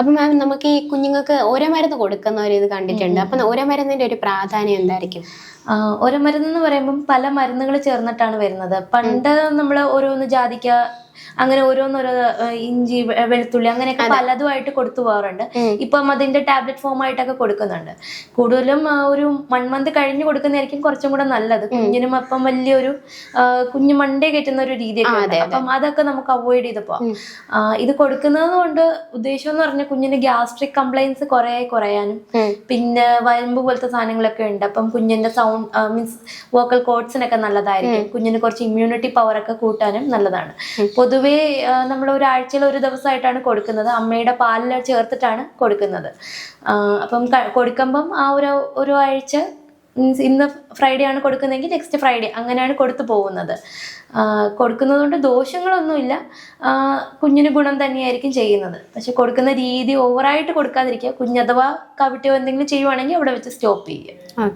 അപ്പൊ മാം നമുക്ക് ഈ കുഞ്ഞുങ്ങൾക്ക് ഓരോ മരുന്ന് കൊടുക്കുന്ന ഒരു ഇത് കണ്ടിട്ടുണ്ട്. അപ്പൊ ഓരോ മരുന്നിന്റെ ഒരു പ്രാധാന്യം എന്തായിരിക്കും? ഓരോ മരുന്ന് എന്ന് പറയുമ്പം പല മരുന്നുകൾ ചേർന്നിട്ടാണ് വരുന്നത്. പണ്ട് നമ്മൾ ഓരോന്ന് ജാതിക്ക അങ്ങനെ ഓരോന്നോരോ ഇഞ്ചി വെളുത്തുള്ളി അങ്ങനെയൊക്കെ പലതുമായിട്ട് കൊടുത്തു പോകാറുണ്ട്. ഇപ്പം അതിന്റെ ടാബ്ലറ്റ് ഫോം ആയിട്ടൊക്കെ കൊടുക്കുന്നുണ്ട്. കൂടുതലും ഒരു വൺ മന്ത് കഴിഞ്ഞ് കൊടുക്കുന്നതായിരിക്കും കുറച്ചും കൂടെ നല്ലത്. കുഞ്ഞിനും അപ്പം വലിയൊരു കുഞ്ഞു മണ്ടേ കയറ്റുന്ന ഒരു രീതിയൊക്കെ. അപ്പം അതൊക്കെ നമുക്ക് അവോയ്ഡ് ചെയ്ത് പോവാം. ഇത് കൊടുക്കുന്നത് കൊണ്ട് ഉദ്ദേശം എന്ന് പറഞ്ഞാൽ കുഞ്ഞിന് ഗ്യാസ്ട്രിക് കംപ്ലൈൻസ് കുറെ കുറയാനും പിന്നെ വയമ്പ് പോലത്തെ സാധനങ്ങളൊക്കെ ഉണ്ട്. അപ്പം കുഞ്ഞിന്റെ സൗണ്ട് മീൻസ് വോക്കൽ കോഡ്സിനൊക്കെ നല്ലതായിരിക്കും. കുഞ്ഞിന് കുറച്ച് ഇമ്മ്യൂണിറ്റി പവർ ഒക്കെ കൂട്ടാനും നല്ലതാണ്. പൊതുവേ നമ്മൾ ഒരാഴ്ചയിൽ ഒരു ദിവസമായിട്ടാണ് കൊടുക്കുന്നത്. അമ്മയുടെ പാലിൽ ചേർത്തിട്ടാണ് കൊടുക്കുന്നത്. അപ്പം കൊടുക്കുമ്പം ആ ഒരു ഒരു ആഴ്ച മീൻസ് ഇന്ന് ഫ്രൈഡേ ആണ് കൊടുക്കുന്നതെങ്കിൽ നെക്സ്റ്റ് ഫ്രൈഡേ അങ്ങനെയാണ് കൊടുത്തു പോകുന്നത്. കൊടുക്കുന്നതുകൊണ്ട് കൊടുക്കുന്നത് കൊണ്ട് ദോഷങ്ങളൊന്നുമില്ല കുഞ്ഞിന് ഗുണം തന്നെയായിരിക്കും ചെയ്യുന്നത്. പക്ഷെ കൊടുക്കുന്ന രീതി ഓവറായിട്ട് കൊടുക്കാതിരിക്കുക. കുഞ്ഞഥവാ കവിട്ടോ എന്തെങ്കിലും ചെയ്യുവാണെങ്കിൽ അവിടെ വെച്ച് സ്റ്റോപ്പ് ചെയ്യുക.